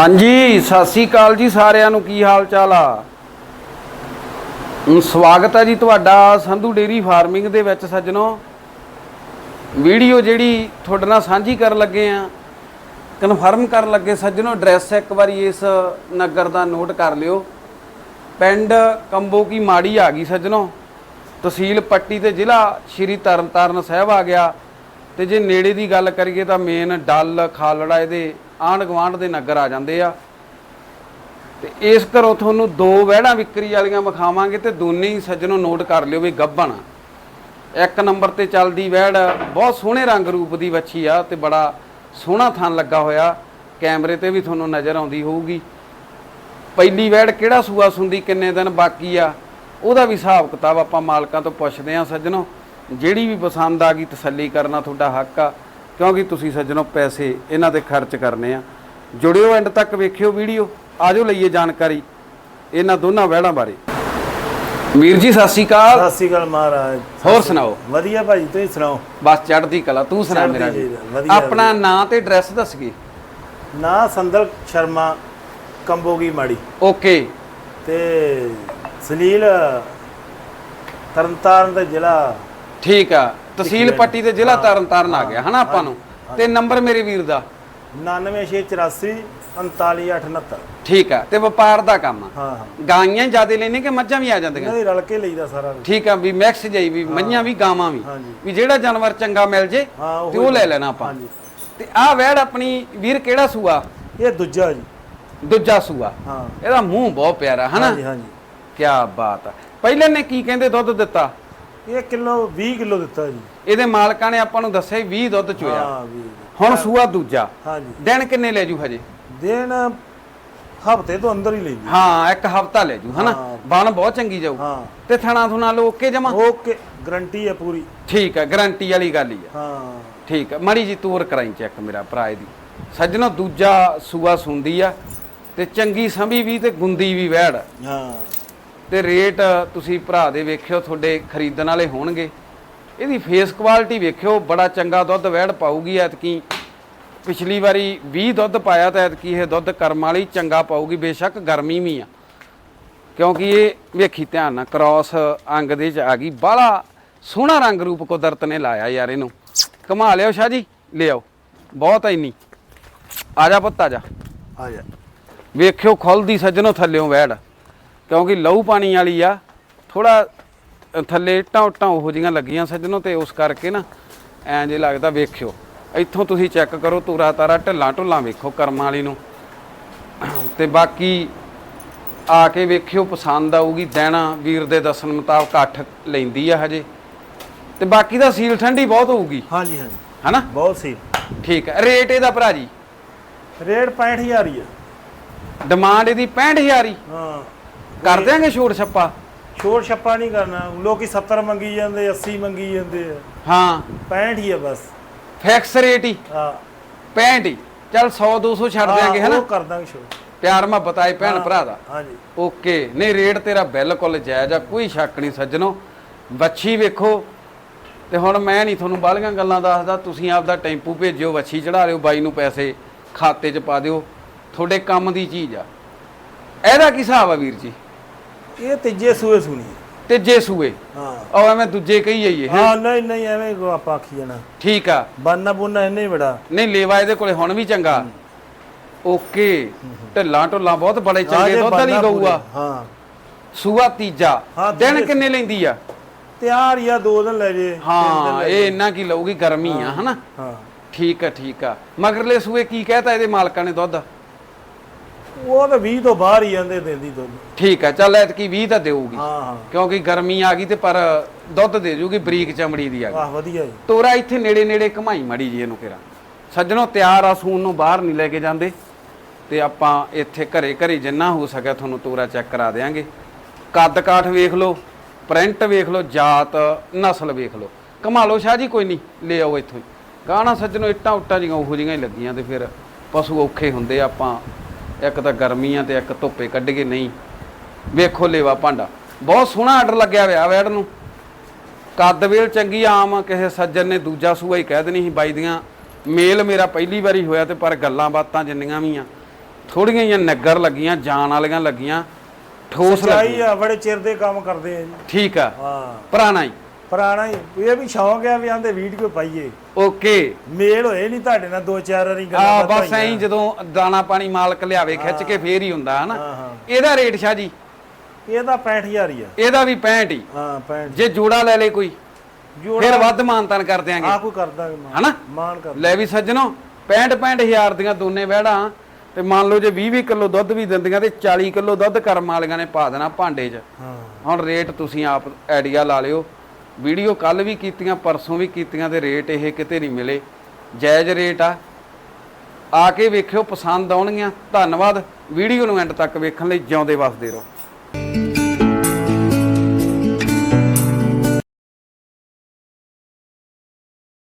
ਹਾਂਜੀ, ਸਤਿ ਸ੍ਰੀ ਅਕਾਲ ਜੀ ਸਾਰਿਆਂ ਨੂੰ, ਕੀ ਹਾਲ ਚਾਲ ਆ ਸਵਾਗਤ ਹੈ ਜੀ ਤੁਹਾਡਾ ਸੰਧੂ ਡੇਰੀ ਫਾਰਮਿੰਗ ਦੇ ਵਿੱਚ ਸੱਜਣੋ। ਵੀਡੀਓ ਜਿਹੜੀ ਤੁਹਾਡੇ ਨਾਲ ਸਾਂਝੀ ਕਰਨ ਲੱਗੇ ਆ, ਕਨਫਰਮ ਕਰਨ ਲੱਗੇ ਸੱਜਣੋ, ਐਡਰੈਸ ਇੱਕ ਵਾਰੀ ਇਸ ਨਗਰ ਦਾ ਨੋਟ ਕਰ ਲਿਓ। ਪਿੰਡ ਕੰਬੋ ਕੀ ਮਾੜੀ ਆ ਗਈ ਸੱਜਣੋ। ਤਹਿਸੀਲ ਪੱਟੀ ਤੇ ਜ਼ਿਲ੍ਹਾ ਸ਼੍ਰੀ ਤਰਨਤਾਰਨ ਸਾਹਿਬ ਆ ਗਿਆ। ਤੇ ਜੇ ਨੇੜੇ ਦੀ ਗੱਲ ਕਰੀਏ ਤਾਂ ਮੇਨ ਡੱਲ, ਖਾਲੜਾ ਇਹਦੇ ਆਂਢ ਗੁਆਂਢ ਦੇ ਨਗਰ ਆ ਜਾਂਦੇ ਆ। ਤੇ ਇਸ ਘਰੋਂ ਤੁਹਾਨੂੰ ਦੋ ਵਹਿੜਾਂ ਵਿਕਰੀ ਵਾਲੀਆਂ ਵਿਖਾਵਾਂਗੇ ਤੇ ਦੋਨੇ ਹੀ ਸੱਜਣੋ ਨੋਟ ਕਰ ਲਿਓ ਵੀ ਗੱਭਣ ਇੱਕ ਨੰਬਰ ਤੇ ਚੱਲਦੀ ਵਹਿੜ ਬਹੁਤ ਸੋਹਣੇ ਰੰਗ ਰੂਪ ਦੀ ਵੱਛੀ ਆ ਤੇ ਬੜਾ ਸੋਹਣਾ ਥਣ ਲੱਗਾ ਹੋਇਆ। ਕੈਮਰੇ ਤੇ ਵੀ ਤੁਹਾਨੂੰ ਨਜ਼ਰ ਆਉਂਦੀ ਹੋਊਗੀ। ਪਹਿਲੀ ਵਹਿੜ ਕਿਹੜਾ ਸੂਆ ਸੁੰਦੀ, ਕਿੰਨੇ ਦਿਨ ਬਾਕੀ ਆ, ਉਹਦਾ ਵੀ ਹਿਸਾਬ ਕਿਤਾਬ ਆਪਾਂ ਮਾਲਕਾਂ ਤੋਂ ਪੁੱਛਦੇ ਆ ਸੱਜਣੋ। ਜਿਹੜੀ ਵੀ ਪਸੰਦ ਆ ਗਈ ਤਸੱਲੀ ਕਰਨਾ ਤੁਹਾਡਾ ਹੱਕ ਆ। ਕਿਉਂਕਿ ਤੁਸੀਂ ਸੱਜਣੋ ਪੈਸੇ ਇਹਨਾਂ ਤੇ ਖਰਚ ਕਰਨੇ ਆ। ਜੁੜਿਓ ਐਂਡ ਤੱਕ ਵੇਖਿਓ ਵੀਡੀਓ ਆਜੋ ਲਈਏ ਜਾਣਕਾਰੀ ਇਹਨਾਂ ਦੋਨਾਂ ਵਹਿੜਾਂ ਬਾਰੇ। ਵੀਰ ਜੀ ਸਤਿ ਸ਼੍ਰੀ ਅਕਾਲ। ਸਤਿ ਸ਼੍ਰੀ ਅਕਾਲ ਮਹਾਰਾਜ। ਹੋਰ ਸੁਣਾਓ? ਵਧੀਆ ਭਾਜੀ ਤੁਸੀਂ ਸੁਣਾਓ? ਬਸ ਚੜ੍ਹਦੀ ਕਲਾ ਤੂੰ ਸੁਣਾ ਮੇਰਾ ਜੀ, ਆਪਣਾ ਨਾਂ ਤੇ ਐਡਰੈਸ ਦੱਸ ਗਏ ਨਾ ਸੰਦਲ ਸ਼ਰਮਾ ਕੰਬੋਗੀ ਮਾੜੀ। ਓਕੇ ਤੇ ਸਲੀਲ ਤਰਨਤਾਰਨ ਦਾ ਜ਼ਿਲ੍ਹਾ ਠੀਕ ਆ। ਤਹਿਸੀਲ ਪੱਟੀ ਤੇ ਜ਼ਿਲ੍ਹਾ ਤਰਨਤਾਰਨ ਆ ਗਿਆ ਹਨਾ ਆਪਾਂ ਨੂੰ? ਤੇ ਨੰਬਰ ਮੇਰੇ ਵੀਰ ਦਾ? 99684 39869 ਠੀਕ ਆ ਤੇ ਵਪਾਰ ਦਾ ਕੰਮ ਆ। ਹਾਂ ਹਾਂ। ਗਾਈਆਂ ਜਿਆਦੇ ਲੈਣੇ ਕਿ ਮੱਝਾਂ ਵੀ ਆ ਜਾਂਦੀਆਂ? ਦੀ ਰਲ ਕੇ ਲਈਦਾ ਸਾਰਾ ਕੁਛ। ਠੀਕ ਆ ਵੀ ਮਿਕਸ ਜਾਈ ਵੀ ਮੱਝਾਂ ਵੀ ਗਾਵਾਂ ਵੀ। ਹਾਂਜੀ। ਵੀ ਜਿਹੜਾ ਜਾਨਵਰ ਚੰਗਾ ਮਿਲ ਜੇ ਹਾਂ ਤੇ ਉਹ ਉਹੀ ਲੈ ਲੈਣਾ ਆਪਾਂ। ਹਾਂਜੀ। ਤੇ ਆਹ ਵੈੜ ਆਪਣੀ ਵੀਰ ਕਿਹੜਾ ਸੂਆ? ਇਹ ਦੂਜਾ ਜੀ। ਦੂਜਾ ਸੂਆ। ਹਾਂ। ਇਹਦਾ ਮੂੰਹ ਬਹੁਤ ਪਿਆਰਾ ਹਨਾ? ਹਾਂਜੀ ਹਾਂਜੀ। ਕੀ ਬਾਤ ਆ। ਪਹਿਲੇ ਨੇ ਕੀ ਕਹਿੰਦੇ ਦੁੱਧ ਦਿੱਤਾ? ਇਹ ਕਿਲੋ 20 ਕਿਲੋ ਦਿੱਤਾ ਜੀ। ਇਹਦੇ ਮਾਲਕਾਂ ਨੇ ਆਪਾਂ ਨੂੰ ਦੱਸਿਆ 20 ਦੁੱਧ ਚੋਇਆ। ਹਾਂ ਵੀ ਹੁਣ ਸੂਆ ਦੂਜਾ। ਹਾਂਜੀ। ਦਿਨ ਕਿੰਨੇ ਲੈ ਜੂ ਹਜੇ? ਦਿਨ ਹਫ਼ਤੇ ਤੋਂ ਅੰਦਰ ਹੀ ਲਈ ਜੀ। ਹਾਂ ਇੱਕ ਹਫਤਾ ਲੈ ਜੂ ਹਨਾ? ਹਾਂ। ਬਣ ਬਹੁਤ ਚੰਗੀ ਜਾਊ। ਹਾਂ। ਤੇ ਥਣਾ ਥੁਣਾ ਲੋ ਓਕੇ ਜਮਾ? ਓਕੇ ਗਰੰਟੀ ਹੈ ਪੂਰੀ। ਠੀਕ ਹੈ ਗਾਰੰਟੀ ਵਾਲੀ ਗੱਲ ਹੀ ਆ ਹਾਂ। ਠੀਕ ਹੈ ਮੜੀ ਜੀ ਤੂਰ ਕਰਾਈ ਚੈੱਕ ਮੇਰਾ ਭਰਾ ਇਹਦੀ। ਸੱਜਣੋ ਦੂਜਾ ਸੂਆ ਸੁੰਦੀ ਆ ਤੇ ਚੰਗੀ ਸੰਭੀ ਵੀ ਤੇ ਗੁੰਦੀ ਵੀ ਵਹਿੜ ਹਾਂ। ਤੇ ਰੇਟ ਤੁਸੀਂ ਭਰਾ ਦੇ ਵੇਖਿਓ ਤੁਹਾਡੇ ਖਰੀਦਣ ਵਾਲੇ ਹੋਣਗੇ। ਇਹਦੀ ਫੇਸ ਕੁਆਲਿਟੀ ਵੇਖਿਓ ਬੜਾ ਚੰਗਾ ਦੁੱਧ ਵਹਿੜ ਪਾਊਗੀ ਐਤਕੀ। ਪਿਛਲੀ ਵਾਰੀ 20 ਦੁੱਧ ਪਾਇਆ ਤਾਂ ਐਤਕੀ ਇਹ ਦੁੱਧ ਕਰਮ ਵਾਲੀ ਚੰਗਾ ਪਾਊਗੀ ਬੇਸ਼ੱਕ ਗਰਮੀ ਵੀ ਆ। ਕਿਉਂਕਿ ਇਹ ਵੇਖੀ ਧਿਆਨ ਨਾਲ ਕ੍ਰਾਸ ਅੰਗ ਦੇ ਚ ਆ ਗਈ। ਬਾਹਲਾ ਸੋਹਣਾ ਰੰਗ ਰੂਪ ਕੁਦਰਤ ਨੇ ਲਾਇਆ ਯਾਰ ਇਹਨੂੰ। ਕਮਾ ਲਿਓ ਸ਼ਾਹ ਜੀ ਲਿਆਓ। ਬਹੁਤ ਐ ਇੰਨੀ। ਆ ਜਾ ਪੁੱਤ ਆ ਜਾ। ਆ ਜਾ। ਵੇਖਿਓ ਖੁੱਲਦੀ ਸੱਜਣੋ ਥੱਲਿਓਂ ਵੈੜ ਕਿਉਂਕਿ ਲਹੂ ਪਾਣੀ ਵਾਲੀ ਆ ਥੋੜਾ ਥੱਲੇ ਇੱਟਾਂ ਉੱਟਾਂ ਉਹੋ ਜੀਆਂ ਲੱਗੀਆਂ ਸੱਜਣੋ ਤੇ ਉਸ ਕਰਕੇ ਨਾ ਐਂ ਜੇ ਲੱਗਦਾ ਵੇਖਿਓ। ਇੱਥੋਂ ਤੁਸੀਂ ਚੈੱਕ ਕਰੋ ਤੂਰਾ ਤਾਰਾ ਢਿੱਲਾਂ ਢੁੱਲਾਂ ਵੇਖੋ ਕਰਮਾਂ ਵਾਲੀ ਨੂੰ। ਤੇ ਬਾਕੀ ਆ ਕੇ ਵੇਖਿਓ ਪਸੰਦ ਆਊਗੀ ਦੇਣਾ ਵੀਰ ਦੇ ਦੱਸਣ ਮੁਤਾਬਕ ਅੱਠ ਲੈਂਦੀ ਆ ਹਜੇ। ਤੇ ਬਾਕੀ ਦਾ ਸੀਲ ਠੰਡੀ ਬਹੁਤ ਹੋਊਗੀ। ਹਾਂਜੀ ਹਾਂਜੀ। ਹਨਾ? ਬਹੁਤ ਸੀ ਠੀਕ ਹੈ ਰੇਟ ਇਹਦਾ ਭਰਾ ਜੀ? ਰੇਟ 65000 ਹੀ ਆ। ਡਿਮਾਂਡ ਇਹਦੀ 65000 ਹੀ। ਹਾਂ। ਕਰ ਦਿਆਂਗੇ ਛੋਟ ਛੱਪਾ? ਸ਼ੋਰ ਛੱਪਾ ਨਹੀਂ ਕਰਨਾ। ਲੋਕੀ 70 ਮੰਗੀ ਜਾਂਦੇ 80 ਮੰਗੀ ਜਾਂਦੇ ਆ। ਹਾਂ। 65 ਹੀ ਆ ਬਸ। ਫਿਕਸ ਰੇਟ ਹੀ। ਹਾਂ। 65 ਹੀ। ਚੱਲ 100 200 ਛੱਡ ਦਿਆਂਗੇ ਹਨਾ ਉਹ ਕਰ ਦਾਂਗੇ ਸ਼ੋਰ ਪਿਆਰ ਮੁਹੱਬਤ ਆਏ ਭੈਣ ਭਰਾ ਦਾ। ਹਾਂਜੀ। ਓਕੇ। ਨਹੀਂ ਰੇਟ ਤੇਰਾ ਬਿਲਕੁਲ ਜਾਇਜ਼ ਆ ਕੋਈ ਸ਼ੱਕ ਨਹੀਂ ਸੱਜਣੋ। ਵੱਛੀ ਵੇਖੋ। ਤੇ ਹੁਣ ਮੈਂ ਨਹੀਂ ਤੁਹਾਨੂੰ ਬਾਲੀਆਂ ਗੱਲਾਂ ਦੱਸਦਾ ਤੁਸੀਂ ਆਪਦਾ ਟੈਂਪੂ ਭੇਜਿਓ ਵੱਛੀ ਚੜਾ ਲਿਓ ਬਾਈ ਨੂੰ ਪੈਸੇ ਖਾਤੇ 'ਚ ਪਾ ਦਿਓ। ਤੁਹਾਡੇ ਕੰਮ ਦੀ ਚੀਜ਼ ਆ। ਇਹਦਾ ਕੀ ਹਿਸਾਬ ਆ ਵੀਰ ਜੀ? ਇਹ ਤੀਜੇ ਸੂਏ ਸੁਣੀ ਤੇ ਜੇ ਸੂਏ? ਹਾਂ। ਉਹ ਐਵੇਂ ਦੂਜੇ ਕਹੀ ਜਾਈਏ ਹੈਂ? ਨਹੀਂ ਨਹੀਂ ਐਵੇਂ ਕੋ ਆਪਾਂ ਆਖੀ ਜਾਣਾ। ਠੀਕ ਆ। ਬਾਨਾ ਬੁਨਾ ਇੰਨੇ ਹੀ ਬੜਾ। ਨਹੀਂ ਲੇਵਾ ਇਹਦੇ ਕੋਲੇ ਹੁਣ ਵੀ ਚੰਗਾ। ਓਕੇ। ਢਿੱਲਾਂ ਢੁੱਲਾਂ ਬਹੁਤ ਬੜੇ ਚੰਗੇ ਜੇ ਦੁੱਧ ਵਾਲੀ ਗਊ ਆ ਹਾਂ। ਸੂਆ ਤੀਜਾ। ਦਿਨ ਤੀਜੇ- ਕਿੰਨੇ ਲੈਂਦੀ ਆ? ਤਿਆਰ ਆ ਦੋ ਦਿਨ ਲੈ ਜੇ। ਹਾਂ ਇਹ ਜੇ। ਇੰਨਾ ਕੀ ਲਊਗੀ ਗਰਮੀ ਆ ਹਨਾ? ਹਾਂ। ਠੀਕ ਆ ਠੀਕ ਆ। ਮਗਰਲੇ ਸੂਏ ਕੀ ਕਹਿਤਾ ਇਹਦੇ ਮਾਲਕਾਂ ਨੇ ਦੁੱਧ? ਉਹ ਤਾਂ 20 ਤੋਂ ਬਾਹਰ ਹੀ ਜਾਂਦੇ ਦਿੰਦੀ ਦੁੱਧ। ਠੀਕ ਆ ਚੱਲ ਐਤਕੀ 20 ਤਾਂ ਦੇਊਗੀ। ਹਾਂ ਹਾਂ। ਕਿਉਂਕਿ ਗਰਮੀ ਆ ਗਈ ਤੇ ਪਰ ਦੁੱਧ ਦੇ ਜੂਗੀ ਬਰੀਕ ਚਮੜੀ ਦੀ ਆ ਗਈ। ਵਾਹ ਵਧੀਆ ਜੀ। ਤੋਰਾ ਇੱਥੇ ਨੇੜੇ ਨੇੜੇ ਘਮਾਈ ਮੜੀ ਜੀ ਇਹਨੂੰ ਕਿਰਾ ਸੱਜਣੋ ਤਿਆਰ ਆ ਸੂਨ ਨੂੰ ਬਾਹਰ ਨਹੀਂ ਲੈ ਕੇ ਜਾਂਦੇ। ਤੇ ਆਪਾਂ ਇੱਥੇ ਘਰੇ ਘਰੇ ਜਿੰਨਾ ਹੋ ਸਕਿਆ ਤੁਹਾਨੂੰ ਤੋਰਾ ਚੈੱਕ ਕਰਾ ਦੇਾਂਗੇ ਕੱਦ ਕਾਠ ਵੇਖ ਲਓ ਪ੍ਰਿੰਟ ਵੇਖ ਲਓ ਜਾਤ ਨਸਲ ਵੇਖ ਲਓ। ਕਮਾ ਲਓ ਸ਼ਾਹ ਜੀ ਕੋਈ ਨਹੀਂ ਲੈ ਆਓ ਇੱਥੋਂ ਹੀ। ਗਾਣਾ ਸੱਜਣੋ ਇੱਟਾਂ ਉੱਟਾਂ ਜੀਆਂ ਉਹੋ ਜੀਆਂ ਹੀ ਲੱਗੀਆਂ ਤੇ ਫਿਰ ਪਸ਼ੂ ਔਖੇ ਹੁੰਦੇ ਆਪਾਂ ਇੱਕ ਤਾਂ ਗਰਮੀ ਆ ਤੇ ਇੱਕ ਧੁੱਪੇ ਕੱਢ ਕੇ ਨਹੀਂ। ਵੇਖੋ ਲੇਵਾ ਭਾਂਡਾ। ਬਹੁਤ ਸੋਹਣਾ ਆਰਡਰ ਲੱਗਿਆ ਹੋਇਆ ਵੈੜ ਨੂੰ। ਕੱਦ ਵੇਲ ਚੰਗੀ ਆਮ ਕਿਸੇ ਸੱਜਣ ਨੇ ਦੂਜਾ ਸੂਆ ਹੀ ਕਹਿ ਦੇਣੀ ਸੀ ਬਾਈ ਦੀਆਂ। ਮੇਲ ਮੇਰਾ ਪਹਿਲੀ ਵਾਰੀ ਹੋਇਆ ਤੇ ਪਰ ਗੱਲਾਂ ਬਾਤਾਂ ਜਿੰਨੀਆਂ ਵੀ ਆ ਥੋੜੀਆਂ ਜਿਹੀਆਂ ਨਗਰ ਲੱਗੀਆਂ ਜਾਨ ਵਾਲੀਆਂ ਲੱਗੀਆਂ ਠੋਸ ਲੱਗੀ ਸੱਚਾਈ ਆ ਬੜੇ ਚਿਰ ਦੇ ਕੰਮ ਕਰਦੇ ਆ ਜੀ। ਠੀਕ ਆ। ਹਾਂ। ਪੁਰਾਣਾ ਹੀ। ਪੁਰਾਣਾ ਹੀ ਇਹ ਵੀ ਸ਼ੌਂਕ ਆ ਵੀ ਆਂਦੇ ਵੀਡੀਓ ਪਾਈਏ। ਓਕੇ। ਮੇਲ ਹੋਏ ਨਹੀਂ ਤੁਹਾਡੇ ਨਾਲ ਦੋ ਚਾਰ ਵਾਰੀ ਆ ਗੱਲਾਂ ਬਸ ਐਂ ਜਦੋਂ ਦਾਣਾ ਪਾਣੀ ਮਾਲਕ ਲਿਆਵੇ ਖਿੱਚ ਕੇ ਫੇਰ ਹੀ ਹੁੰਦਾ ਹਨਾ? ਹਾਂ ਹਾਂ। ਇਹਦਾ ਰੇਟ ਸ਼ਾ ਜੀ ਇਹਦਾ 65000 ਹੀ ਆ। ਇਹਦਾ ਵੀ 65 ਹੀ। ਹਾਂ 65 ਜੇ ਜੋੜਾ ਲੈ ਲੇ ਕੋਈ ਜੋੜਾ ਫਿਰ ਵੱਧ ਮਾਨਤਨ ਕਰ ਦਿਆਂਗੇ। ਆ ਕੋਈ ਕਰਦਾ ਮਾਨ। ਹਨਾ? ਮਾਨ ਕਰ ਲੈ ਵੀ ਸੱਜਣੋ 65 65000 ਦੀਆਂ ਦੋਨੇ ਵਹਿੜਾਂ ਤੇ ਮੰਨ ਲਓ ਜੇ 20 20 ਕਿਲੋ ਦੁੱਧ ਵੀ ਦਿੰਦੀਆਂ ਤੇ 40 ਕਿਲੋ ਦੁੱਧ ਕਰਮ ਵਾਲੀਆਂ ਨੇ ਪਾ ਦੇਣਾ ਭਾਂਡੇ 'ਚ। ਹਾਂ। ਹੁਣ ਰੇਟ ਤੁਸੀਂ ਆਪ ਆਈਡੀਆ ਲਾ ਲਿਓ ਵੀਡੀਓ ਕੱਲ ਵੀ ਕੀਤੀਆਂ, ਪਰਸੋਂ ਵੀ ਕੀਤੀਆਂ ਤੇ ਰੇਟ ਇਹ ਕਿਤੇ ਨਹੀਂ ਮਿਲੇ। ਜਾਇਜ਼ ਰੇਟ ਆ। ਆ ਕੇ ਵੇਖਿਓ, ਪਸੰਦ ਆਉਣਗੀਆਂ। ਧੰਨਵਾਦ। ਵੀਡੀਓ ਨੂੰ ਐਂਡ ਤੱਕ ਵੇਖਣ ਲਈ ਜਿਉਂਦੇ ਵਸਦੇ ਰਹੋ।